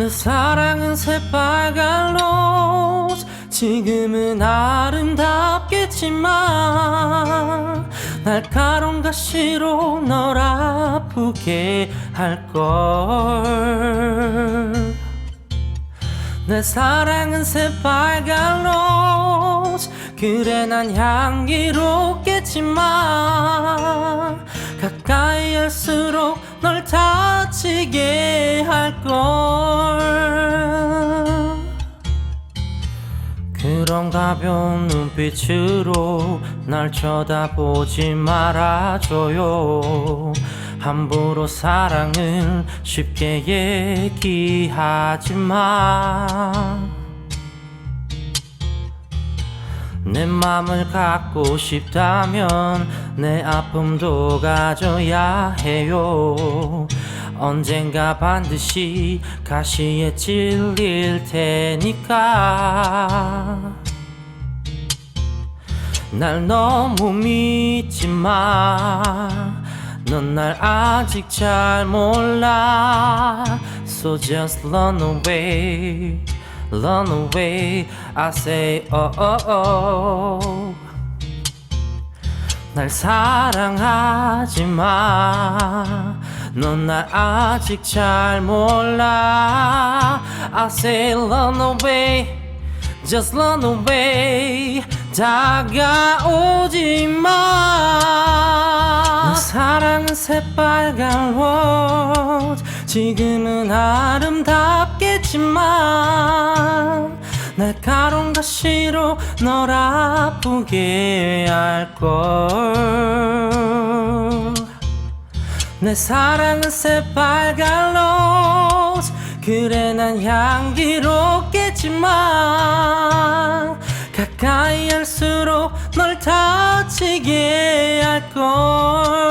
내 사랑은 새빨간 로즈. 지금은 아름답겠지만 날카로운 가시로 널 아프게 할걸. 내 사랑은 새빨간 로즈. 그래 난 향기롭겠지만 가까이 할수록 널 다 치게 할걸. 그런 가벼운 눈빛으로 날 쳐다보지 말아줘요. 함부로 사랑을 쉽게 얘기하지 마 내 맘을 갖고 싶다면 내 아픔도 가져야 해요 언젠가 반드시 가시에 찔릴 테니까 날 너무 믿지 마. 넌 날 아직 잘 몰라. So just run away, run away. I say, oh, oh, oh. 날 사랑하지 마. 넌 날 아직 잘 몰라. I say, run away. Just run away 다가오지 마. 내 사랑은 새빨간 로즈 지금은 아름답 겠지만 날카로운 가시로 널 아프게 할걸. 내 사랑은 새빨간 로즈 그래 난 향기롭겠지만 가까이 할수록 널 다치게 할걸.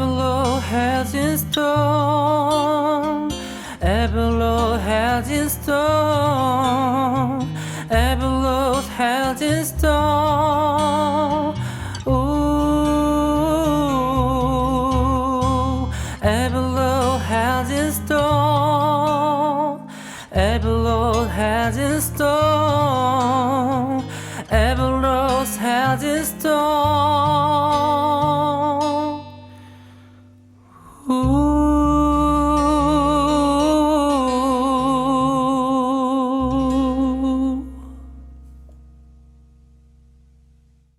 Road has in store. Every Lord has in store. Every Lord has in store. Ooh, every Lord has in store. Every Lord has in store. Ooh.